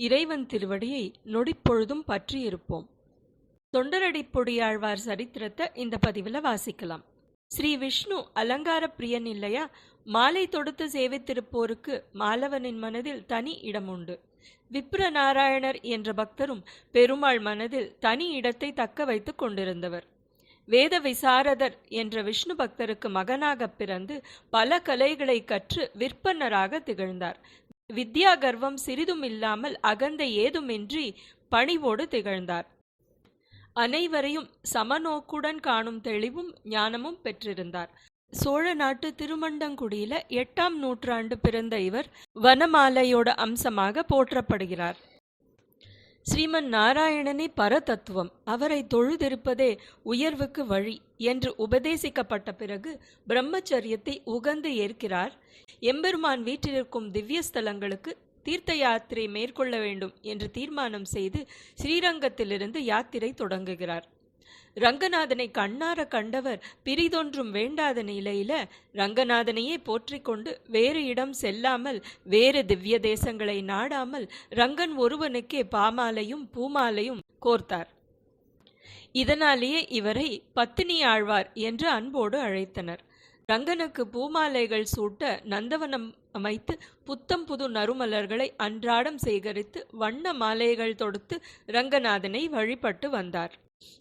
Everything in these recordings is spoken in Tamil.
இறைவன் திருவடியை நொடிப்பொழுதும் பற்றியிருப்போம். தொண்டரடி பொடியாழ்வார் சரித்திரத்தை இந்த பதிவில் வாசிக்கலாம். ஸ்ரீ விஷ்ணு அலங்கார பிரியன் இல்லையா? மாலை தொடுத்து சேவித்திருப்போருக்கு மாலவனின் மனதில் தனி இடம் உண்டு. விப்ர நாராயணர் என்ற பக்தரும் பெருமாள் மனதில் தனி இடத்தை தக்க வைத்துக் கொண்டிருந்தவர். வேத விசாரதர் என்ற விஷ்ணு பக்தருக்கு மகனாகப் பிறந்து பல கலைகளை கற்று விற்பனராக திகழ்ந்தார். வித்யா கர்வம் சிறிதும் இல்லாமல் அகந்த ஏதுமின்றி பணிவோடு திகழ்ந்தார். அனைவரையும் சமநோக்குடன் காணும் தெளிவும் ஞானமும் பெற்றிருந்தார். சோழ நாட்டு திருமண்டங்குடியில எட்டாம் நூற்றாண்டு பிறந்த இவர் வனமாலையோட அம்சமாக போற்றப்படுகிறார். ஸ்ரீமன் நாராயணனே பரதத்துவம் அவரை தொழுதிருப்பதே உயர்வுக்கு வழி என்று உபதேசிக்கப்பட்ட பிறகு பிரம்மச்சரியத்தை உகந்து ஏற்கிறார். எம்பெருமான் வீட்டிலிருக்கும் திவ்ய ஸ்தலங்களுக்கு தீர்த்த யாத்திரை மேற்கொள்ள வேண்டும் என்று தீர்மானம் செய்து ஸ்ரீரங்கத்திலிருந்து யாத்திரை தொடங்குகிறார். ரங்கநாதனை கண்ணார கண்டவர் பிரிதொன்றும் வேண்டாத நிலையில ரங்கநாதனையே போற்றிக்கொண்டு வேறு இடம் செல்லாமல் வேறு திவ்ய தேசங்களை நாடாமல் ரங்கன் ஒருவனுக்கே பாமாலையும் பூமாலையும் கோர்த்தார். இதனாலேயே இவரை பத்தினி ஆழ்வார் என்று அன்போடு அழைத்தனர். ரங்கனுக்கு பூமாலைகள் சூட்ட நந்தவனம் அமைத்து புத்தம் புது நறுமலர்களை அன்றாடம் சேகரித்து வண்ண மாலைகள் தொடுத்து ரங்கநாதனை வழிபட்டு வந்தார்.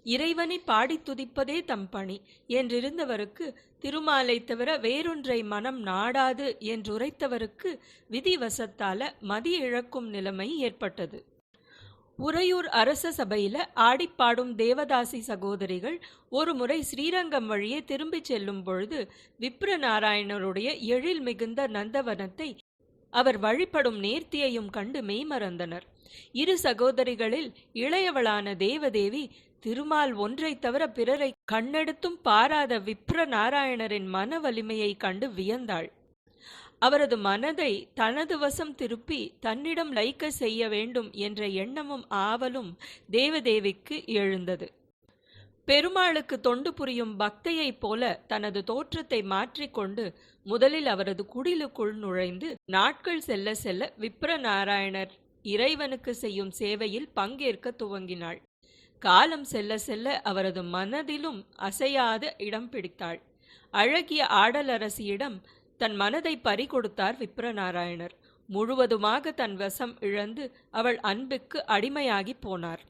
இறைவனை பாடித் துதிப்பதே தம் பணி என்றிருந்தவருக்கு திருமாலை தவிர வேறொன்றை மனம் நாடாது என்றுரைத்தவருக்கு விதிவசத்தால மதி இழக்கும் நிலைமை ஏற்பட்டது. உறையூர் அரச சபையில ஆடிப்பாடும் தேவதாசி சகோதரிகள் ஒரு முறை ஸ்ரீரங்கம் வழியே திரும்பிச் செல்லும் பொழுது விப்ர நாராயணருடைய எழில் மிகுந்த நந்தவனத்தை அவர் வழிபடும் நேர்த்தியையும் கண்டு மெய்மறந்தனர். இரு சகோதரிகளில் இளையவளான தேவதேவி திருமால் ஒன்றை தவிர பிறரை கண்ணெடுத்தும் பாராத விப்ர நாராயணரின் மன வலிமையை கண்டு வியந்தாள். அவரது மனதை தனது வசம் திருப்பி தன்னிடம் லைக்க செய்ய வேண்டும் என்ற எண்ணமும் ஆவலும் தேவதேவிக்கு எழுந்தது. பெருமாளுக்கு தொண்டு புரியும் பக்தையைப் போல தனது தோற்றத்தை மாற்றிக்கொண்டு முதலில் அவரது குடிலுக்குள் நுழைந்து நாட்கள் செல்ல செல்ல விப்ர நாராயணர் இறைவனுக்கு செய்யும் சேவையில் பங்கேற்க துவங்கினாள். காலம் செல்ல செல்ல அவரது மனதிலும் அசையாத இடம் பிடித்தாள். அழகிய ஆடலரசியிடம் தன் மனதை பறிகொடுத்தார் விப்ரநாராயணர். முழுவதுமாக தன் வசம் இழந்து அவள் அன்புக்கு அடிமையாகி போனார்.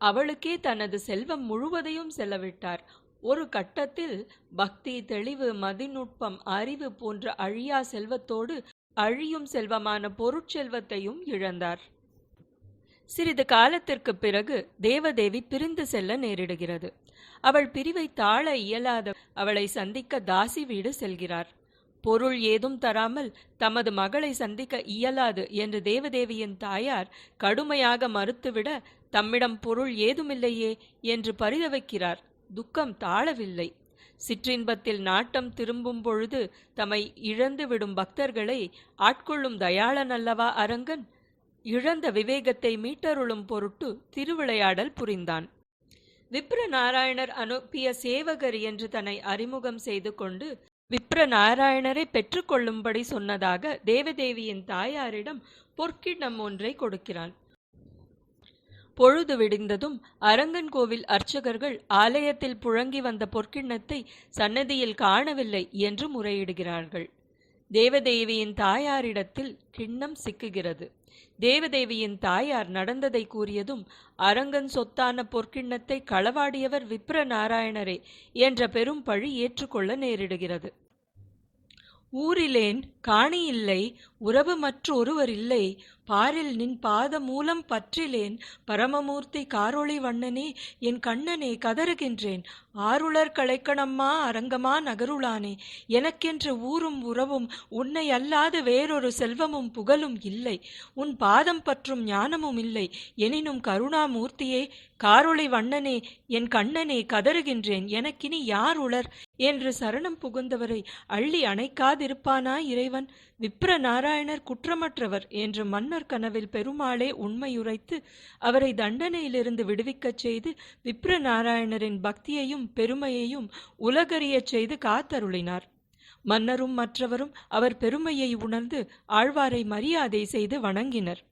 அவளுக்கே தனது செல்வம் முழுவதையும் செலவிட்டார். ஒரு கட்டத்தில் பக்தி தெளிவு மதிநுட்பம் அறிவு போன்ற அழியா செல்வத்தோடு அழியும் செல்வமான பொருட்செல்வத்தையும் இழந்தார். சிறிது காலத்திற்கு பிறகு தேவதேவி பிரிந்து செல்ல நேரிடுகிறது. அவள் பிரிவை தாழ இயலாத அவளை சந்திக்க தாசி வீடு செல்கிறார். பொருள் ஏதும் தராமல் தமது மகளை சந்திக்க இயலாது என்று தேவதேவியின் தாயார் கடுமையாக மறுத்துவிட தம்மிடம் பொருள் ஏதுமில்லையே என்று பரிதவிக்கிறார். துக்கம் தாழவில்லை. சிற்றின்பத்தில் நாட்டம் திரும்பும் பொழுது தம்மை இழந்துவிடும் பக்தர்களை ஆட்கொள்ளும் தயாளன் அல்லவா அரங்கன்? இழந்த விவேகத்தை மீட்டருளும் பொருட்டு திருவிளையாடல் புரிந்தான். விப்ர நாராயணர் அனுப்பிய சேவகர் என்று தன்னை அறிமுகம் செய்து கொண்டு விப்ர நாராயணரை பெற்றுக்கொள்ளும்படி சொன்னதாக தேவதேவியின் தாயாரிடம் பொற்கிண்ணம் ஒன்றை கொடுக்கிறான். பொழுது விடிந்ததும் அரங்கன் கோவில் அர்ச்சகர்கள் ஆலயத்தில் புழங்கி வந்த பொற்கிண்ணத்தை சன்னதியில் காணவில்லை என்று முறையிடுகிறார்கள். தேவதேவியின் தாயாரிடத்தில் கிண்ணம் சிக்குகிறது. தேவதேவியின் தாயார் நடந்ததை கூறியதும் அரங்கன் சொத்தான பொற்கிண்ணத்தை களவாடியவர் விப்ர நாராயணரே என்ற பெரும் பழி ஏற்றுக்கொள்ள நேரிடுகிறது. ஊரிலேன் காணி இல்லை உறவு மற்றொருவர் இல்லை. பாரில் நின் பாத மூலம் பற்றிலேன் பரமமூர்த்தி காரொளி வண்ணனே என் கண்ணனே கதறுகின்றேன். ஆருளர் களைக்கணம்மா அரங்கமா நகருளானே. எனக்கென்று ஊரும் உறவும் உன்னை அல்லாது வேறொரு செல்வமும் புகழும் இல்லை. உன் பாதம் பற்றும் ஞானமும் இல்லை. எனினும் கருணாமூர்த்தியே காரொளி வண்ணனே என் கண்ணனே கதறுகின்றேன். எனக்கினி யார் உளர் என்று சரணம் புகுந்தவரை அள்ளி அணைக்காதிருப்பானா இறைவன்? விப்ர நாராயணர் குற்றமற்றவர் என்று மன்னர் கனவில் பெருமாளே உண்மையுரைத்து அவரை தண்டனையிலிருந்து விடுவிக்கச் செய்து விப்ர நாராயணரின் பக்தியையும் பெருமையையும் உலகறியச் செய்து காத்தருளினார். மன்னரும் மற்றவரும் அவர் பெருமையை உணர்ந்து ஆழ்வாரை மரியாதை செய்து வணங்கினர்.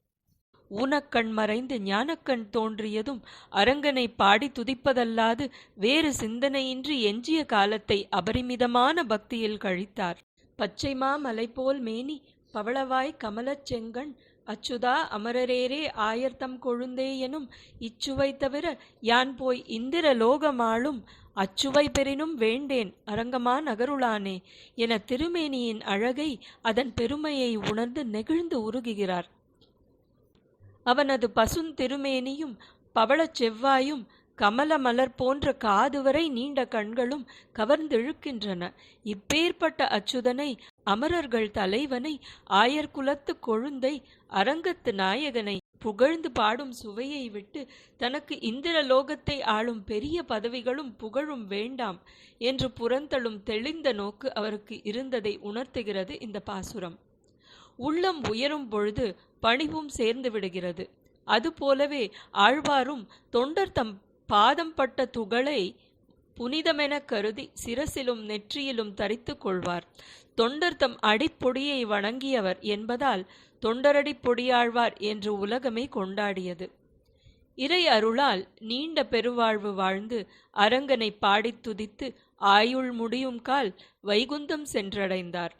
ஊனக்கண் மறைந்து ஞானக்கண் தோன்றியதும் அரங்கனை பாடி துதிப்பதல்லாது வேறு சிந்தனையின்றி எஞ்சிய காலத்தை அபரிமிதமான பக்தியில் கழித்தார். பச்சைமா மலைபோல் மேனி பவளவாய் கமலச் செங்கண் அச்சுதா அமரரேரே ஆயர்தம் கொழுந்தே எனும் இச்சுவை தவிர யான் போய் இந்திர லோகமாளும் அச்சுவை பெறினும் வேண்டேன் அரங்கமா நகருளானே என திருமேனியின் அழகை அதன் பெருமையை உணர்ந்து நெகிழ்ந்து உருகுகிறார். அவனது பசுந் திருமேனியும் பவளச் செவ்வாயும் கமல மலர் போன்ற காது வரை நீண்ட கண்களும் கவர்ந்திழுக்கின்றன. இப்பேற்பட்ட அச்சுதனை அமரர்கள் தலைவனை ஆயர்குலத்து கொழுந்தை அரங்கத்து நாயகனை புகழ்ந்து பாடும் சுவையை விட்டு தனக்கு இந்திர லோகத்தை ஆளும் பெரிய பதவிகளும் புகழும் வேண்டாம் என்று புறந்தளும் தெளிந்த நோக்கு அவருக்கு இருந்ததை உணர்த்துகிறது இந்த பாசுரம். உள்ளம் உயரும் பொழுது பணிவும் சேர்ந்து விடுகிறது. அதுபோலவே ஆழ்வாரும் தொண்டர் தம் பாதம் பட்ட துகளை புனிதமென கருதி சிரசிலும் நெற்றியிலும் தரித்து கொள்வார். தொண்டர் தம் அடிப்பொடியை வணங்கியவர் என்பதால் தொண்டரடி பொடியாழ்வார் என்று உலகமே கொண்டாடியது. இறை அருளால் நீண்ட பெருவாழ்வு வாழ்ந்து அரங்கனை பாடித் துதித்து ஆயுள் முடியும் கால் வைகுந்தம் சென்றடைந்தார்.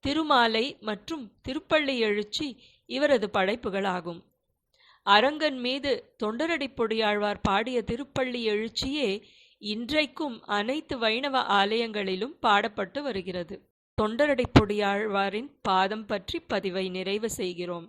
திருமாலை மற்றும் திருப்பள்ளி எழுச்சி இவரது படைப்புகளாகும். அரங்கன் மீது தொண்டரடி பொடியாழ்வார் பாடிய திருப்பள்ளி எழுச்சியே இன்றைக்கும் அனைத்து வைணவ ஆலயங்களிலும் பாடப்பட்டு வருகிறது. தொண்டரடி பொடியாழ்வாரின் பாதம் பற்றி பதிவை நிறைவு செய்கிறோம்.